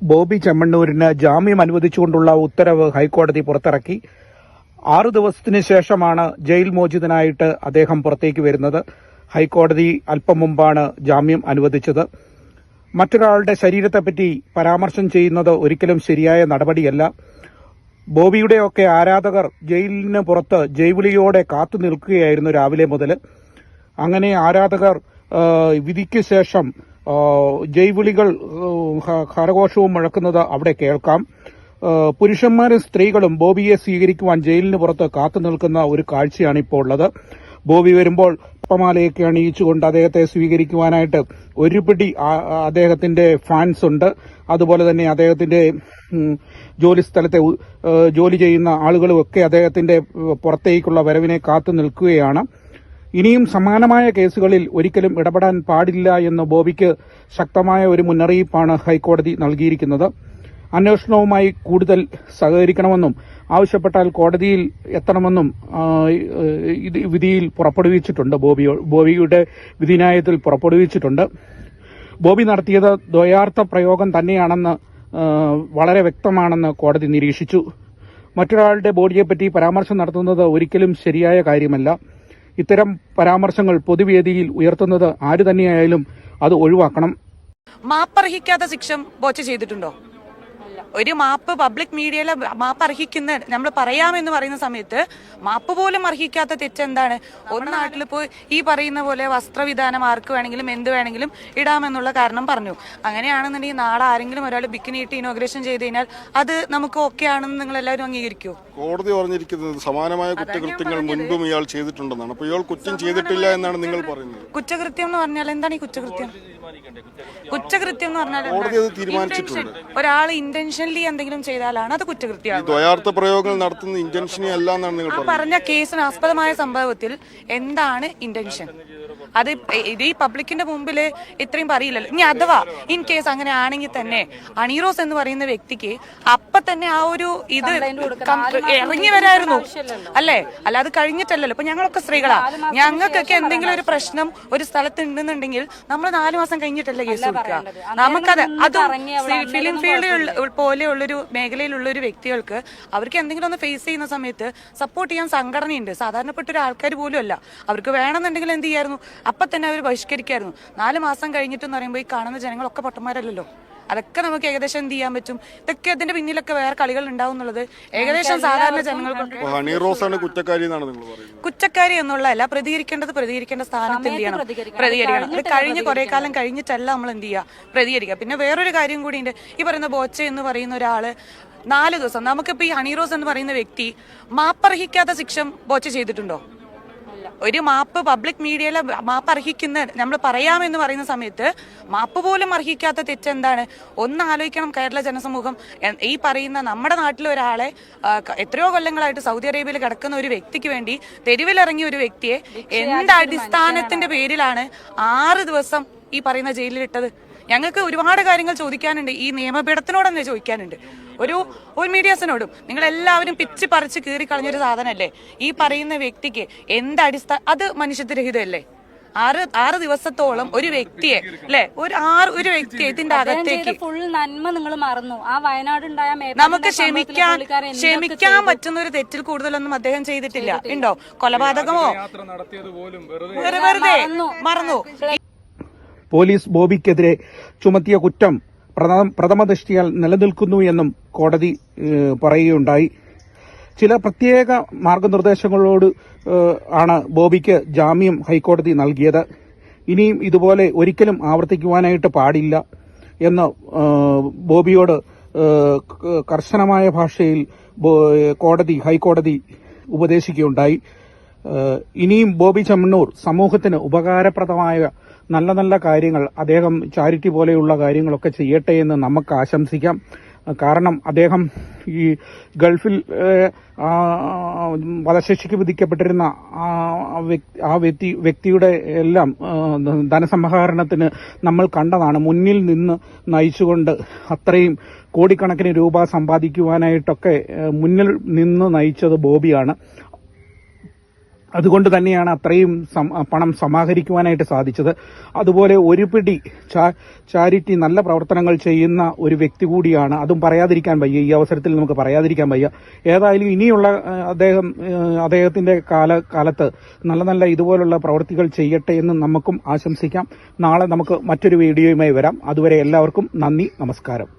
ബോബി ചെമ്മണ്ണൂരിന് ജാമ്യം അനുവദിച്ചുകൊണ്ടുള്ള ഉത്തരവ് ഹൈക്കോടതി പുറത്തിറക്കി. ആറു ദിവസത്തിന് ശേഷമാണ് ജയിൽ മോചിതനായിട്ട് അദ്ദേഹം പുറത്തേക്ക് വരുന്നത്. ഹൈക്കോടതി അല്പം മുമ്പാണ് ജാമ്യം അനുവദിച്ചത്. മറ്റൊരാളുടെ ശരീരത്തെപ്പറ്റി പരാമർശം ചെയ്യുന്നത് ഒരിക്കലും ശരിയായ നടപടിയല്ല. ബോബിയുടെയൊക്കെ ആരാധകർ ജയിലിന് പുറത്ത് ജൈവിളിയോടെ കാത്തു നിൽക്കുകയായിരുന്നു രാവിലെ മുതൽ അങ്ങനെ ആരാധകർ വിധിക്ക് ശേഷം ജൈവിളികൾ ഹരഘോഷവും മുഴക്കുന്നത് അവിടെ കേൾക്കാം. പുരുഷന്മാരും സ്ത്രീകളും ബോബിയെ സ്വീകരിക്കുവാൻ ജയിലിന് പുറത്ത് കാത്തു നിൽക്കുന്ന ഒരു കാഴ്ചയാണ് ഇപ്പോൾ ഉള്ളത്. ബോബി വരുമ്പോൾ പമാലയൊക്കെ അണിയിച്ചുകൊണ്ട് അദ്ദേഹത്തെ സ്വീകരിക്കുവാനായിട്ട് ഒരു പിടി ആ- ആ അദ്ദേഹത്തിന്റെ ഫാൻസ് ഉണ്ട്. അതുപോലെ തന്നെ അദ്ദേഹത്തിന്റെ ജോലി സ്ഥലത്തെ ജോലി ചെയ്യുന്ന ആളുകളുമൊക്കെ അദ്ദേഹത്തിന്റെ പുറത്തേക്കുള്ള വരവിനെ കാത്തു നിൽക്കുകയാണ്. ഇനിയും സമാനമായ കേസുകളിൽ ഒരിക്കലും ഇടപെടാൻ പാടില്ല എന്ന് ബോബിക്ക് ശക്തമായ ഒരു മുന്നറിയിപ്പാണ് ഹൈക്കോടതി നൽകിയിരിക്കുന്നത്. അന്വേഷണവുമായി കൂടുതൽ സഹകരിക്കണമെന്നും ആവശ്യപ്പെട്ടാൽ കോടതിയിൽ എത്തണമെന്നും വിധിയിൽ പുറപ്പെടുവിച്ചിട്ടുണ്ട്. ബോബി ബോബിയുടെ വിധിന്യായത്തിൽ പുറപ്പെടുവിച്ചിട്ടുണ്ട്. ബോബി നടത്തിയത് ദ്വയാർത്ഥ പ്രയോഗം തന്നെയാണെന്ന് വളരെ വ്യക്തമാണെന്ന് കോടതി നിരീക്ഷിച്ചു. മറ്റൊരാളുടെ ബോഡിയെപ്പറ്റി പരാമർശം നടത്തുന്നത് ഒരിക്കലും ശരിയായ കാര്യമല്ല. ഇത്തരം പരാമർശങ്ങൾ പൊതുവേദിയിൽ ഉയർത്തുന്നത് ആര് തന്നെയായാലും അത് ഒഴിവാക്കണം. മാപ്പർഹിക്കാത്ത ശിക്ഷ ബോച്ച ചെയ്തിട്ടുണ്ടോ? ഒരു മാപ്പ് പബ്ലിക് മീഡിയയിലെ മാപ്പ് അർഹിക്കുന്ന നമ്മൾ പറയാമെന്ന് പറയുന്ന സമയത്ത് മാപ്പ് പോലും അർഹിക്കാത്ത തെറ്റെന്താണ് ഒരു നാട്ടിൽ പോയി ഈ പറയുന്ന പോലെ വസ്ത്രവിധാനം ആർക്ക് വേണമെങ്കിലും എന്ത് വേണമെങ്കിലും ഇടാമെന്നുള്ള കാരണം പറഞ്ഞു. അങ്ങനെയാണെന്നുണ്ടെങ്കിൽ നാളെ ആരെങ്കിലും ഒരാൾ ബിക്കിനിയിട്ട് ഇനോഗ്രേഷൻ ചെയ്ത് കഴിഞ്ഞാൽ അത് നമുക്ക് ഓക്കെ ആണെന്ന് നിങ്ങൾ എല്ലാവരും അംഗീകരിക്കുമോ കോടതി പറഞ്ഞിരിക്കുന്നത് സമാനമായ കുറ്റകൃത്യങ്ങൾ മുൻപും ഇയാൾ ചെയ്തിട്ടുണ്ടെന്നാണ്. അപ്പോൾ ഇയാൾ കുറ്റം ചെയ്തിട്ടില്ല എന്നാണ് നിങ്ങൾ പറയുന്നത്. കുറ്റകൃത്യം എന്ന് പറഞ്ഞാൽ എന്താണ് ഈ കുറ്റകൃത്യം? കുറ്റകൃത്യം എന്ന് പറഞ്ഞാൽ ഒരാൾ ഇന്റൻഷനലി എന്തെങ്കിലും ചെയ്താലാണ് അത് കുറ്റകൃത്യം ദ്വയാർത്ഥ പ്രയോഗങ്ങൾ നടത്തുന്ന ഇന്റൻഷനെ അല്ല എന്നാണ് നിങ്ങൾ പറഞ്ഞ കേസിന് ആസ്പദമായ സംഭവത്തിൽ എന്താണ് ഇന്റൻഷൻ അത് ഇത് ഈ പബ്ലിക്കിന്റെ മുമ്പിൽ ഇത്രയും പറയില്ലല്ലോ. ഇനി അഥവാ ഇൻ കേസ് അങ്ങനെ ആണെങ്കിൽ തന്നെ അണീറോസ് എന്ന് പറയുന്ന വ്യക്തിക്ക് അപ്പൊ തന്നെ ആ ഒരു ഇത് ഇറങ്ങി വരായിരുന്നു. അല്ലേ? അത് കഴിഞ്ഞിട്ടല്ലല്ലോ. ഇപ്പൊ ഞങ്ങളൊക്കെ സ്ത്രീകളാ. ഞങ്ങൾക്കൊക്കെ എന്തെങ്കിലും ഒരു പ്രശ്നം ഒരു സ്ഥലത്ത് ഉണ്ടെന്നുണ്ടെങ്കിൽ നമ്മൾ നാലു മാസം കഴിഞ്ഞിട്ടല്ലേ കേസ് കൊടുക്കുക? നമുക്കത് അതും ഫിലിം ഫീൽഡിൽ പോലെയുള്ളൊരു മേഖലയിലുള്ള ഒരു വ്യക്തികൾക്ക് അവർക്ക് എന്തെങ്കിലും ഒന്ന് ഫേസ് ചെയ്യുന്ന സമയത്ത് സപ്പോർട്ട് ചെയ്യാൻ സംഘടനയുണ്ട്. സാധാരണപ്പെട്ട ഒരു ആൾക്കാർ പോലും അല്ല. അവർക്ക് വേണമെന്നുണ്ടെങ്കിൽ എന്ത് ചെയ്യായിരുന്നു? അപ്പൊ തന്നെ അവർ ബഹിഷ്കരിക്കായിരുന്നു. നാല് മാസം കഴിഞ്ഞിട്ടെന്ന് പറയുമ്പോൾ ഈ കാണുന്ന ജനങ്ങളൊക്കെ പൊട്ടന്മാരല്ലല്ലോ. അതൊക്കെ നമുക്ക് ഏകദേശം എന്ത് ചെയ്യാൻ പറ്റും? ഇതൊക്കെ ഇതിന്റെ പിന്നിലൊക്കെ വേറെ കളികൾ ഉണ്ടാവും എന്നുള്ളത് ഏകദേശം സാധാരണ ജനങ്ങൾക്കുണ്ട് കുറ്റക്കാരി എന്നാണ് നിങ്ങൾ പറയുന്നത്. കുറ്റക്കാരി എന്നുള്ളതല്ല പ്രതികരിക്കേണ്ടത് പ്രതികരിക്കേണ്ട സ്ഥാനത്ത് എന്ത് ചെയ്യണം? പ്രതികരിക്കണം. അത് കഴിഞ്ഞ് കുറെ കാലം കഴിഞ്ഞിട്ടല്ല നമ്മൾ എന്ത് ചെയ്യുക പ്രതികരിക്കുക. പിന്നെ വേറൊരു കാര്യം കൂടി ഉണ്ട്. ഈ പറയുന്ന ബോച്ച എന്ന് പറയുന്ന ഒരാൾ നാല് ദിവസം നമുക്കിപ്പോ ഈ ഹണി റോസ് എന്ന് പറയുന്ന വ്യക്തി മാപ്പർഹിക്കാത്ത ശിക്ഷ ബോച്ച ചെയ്തിട്ടുണ്ടോ? ഒരു മാപ്പ് പബ്ലിക് മീഡിയയിലെ മാപ്പ് അർഹിക്കുന്ന നമ്മൾ പറയാമെന്ന് പറയുന്ന സമയത്ത് മാപ്പ് പോലും അർഹിക്കാത്ത തെറ്റെന്താണ് ഒന്ന് ആലോചിക്കണം കേരള ജനസമൂഹം. ഈ പറയുന്ന നമ്മുടെ നാട്ടിലെ ഒരാളെ എത്രയോ കൊല്ലങ്ങളായിട്ട് സൗദി അറേബ്യയിൽ കിടക്കുന്ന ഒരു വ്യക്തിക്ക് വേണ്ടി തെരുവിലിറങ്ങിയ ഒരു വ്യക്തിയെ എന്ത് അടിസ്ഥാനത്തിന്റെ പേരിലാണ് ആറ് ദിവസം ഈ പറയുന്ന ജയിലിലിട്ടത്? ഞങ്ങൾക്ക് ഒരുപാട് കാര്യങ്ങൾ ചോദിക്കാനുണ്ട്. ഈ നിയമപീഠത്തിനോട് തന്നെ ചോദിക്കാനുണ്ട്. ഒരു ഒരു മീഡിയാസിനോടും. നിങ്ങൾ എല്ലാവരും പിച്ച് പറിച്ച് കീറി കളഞ്ഞൊരു സാധനമല്ലേ ഈ പറയുന്ന വ്യക്തിക്ക് എന്ത് അടിസ്ഥാന അത് മനുഷ്യത്വരഹിതമല്ലേ? ആറ് ആറ് ദിവസത്തോളം ഒരു വ്യക്തിയെ അല്ലെ? ഒരു ആറ് ഒരു വ്യക്തിയെ ഇതിന്റെ അകത്തേക്ക് ഫുൾ നന്മ നിങ്ങൾ മറന്നു. ആ വയനാട് ഉണ്ടായ നമുക്ക് ക്ഷമിക്കാൻ ക്ഷമിക്കാൻ പറ്റുന്ന ഒരു തെറ്റിൽ കൂടുതലൊന്നും അദ്ദേഹം ചെയ്തിട്ടില്ല. ഉണ്ടോ? കൊലപാതകമോ? വെറു- വെറുതെ. മറന്നു. പോലീസ് ബോബിക്കെതിരെ ചുമത്തിയ കുറ്റം പ്രഥമ- ദൃഷ്ടിയാൽ നിലനിൽക്കുന്നു എന്നും കോടതി പറയുകയുണ്ടായി. ചില പ്രത്യേക മാർഗനിർദ്ദേശങ്ങളോട് ആണ് ബോബിക്ക് ജാമ്യം ഹൈക്കോടതി നൽകിയത്. ഇനിയും ഇതുപോലെ ഒരിക്കലും ആവർത്തിക്കുവാനായിട്ട് പാടില്ല എന്ന് ബോബിയോട് കർശനമായ ഭാഷയിൽ കോടതി ഹൈക്കോടതി ഉപദേശിക്കുകയുണ്ടായി. ഇനിയും ബോബി ചെമ്മണ്ണൂർ സമൂഹത്തിന് ഉപകാരപ്രദമായ നല്ല നല്ല കാര്യങ്ങൾ അദ്ദേഹം ചാരിറ്റി പോലെയുള്ള കാര്യങ്ങളൊക്കെ ചെയ്യട്ടെ എന്ന് നമുക്ക് ആശംസിക്കാം. കാരണം അദ്ദേഹം ഈ ഗൾഫിൽ വധശിക്ഷയ്ക്ക് വിധിക്കപ്പെട്ടിരുന്ന ആ വ്യക്തി- വ്യക്തിയുടെ എല്ലാം ധനസമാഹരണത്തിന് നമ്മൾ കണ്ടതാണ്. മുന്നിൽ നിന്ന് നയിച്ചുകൊണ്ട് അത്രയും കോടിക്കണക്കിന് രൂപ സമ്പാദിക്കുവാനായിട്ടൊക്കെ മുന്നിൽ നിന്ന് നയിച്ചത് ബോബിയാണ്. അതുകൊണ്ട് തന്നെയാണ് അത്രയും പണം സമാഹരിക്കുവാനായിട്ട് സാധിച്ചത്. അതുപോലെ ഒരു പിടി ചാരിറ്റി നല്ല പ്രവർത്തനങ്ങൾ ചെയ്യുന്ന ഒരു വ്യക്തി കൂടിയാണ്. അതും പറയാതിരിക്കാൻ വയ്യ. ഈ അവസരത്തിൽ നമുക്ക് പറയാതിരിക്കാൻ വയ്യ. ഏതായാലും ഇനിയുള്ള അദ്ദേഹം അദ്ദേഹത്തിന്റെ കാല കാലത്ത് നല്ല നല്ല ഇതുപോലുള്ള പ്രവൃത്തികൾ ചെയ്യട്ടെ എന്ന് നമുക്കും ആശംസിക്കാം. നാളെ നമുക്ക് മറ്റൊരു വീഡിയോയുമായി വരാം. അതുവരെ എല്ലാവർക്കും നന്ദി നമസ്കാരം.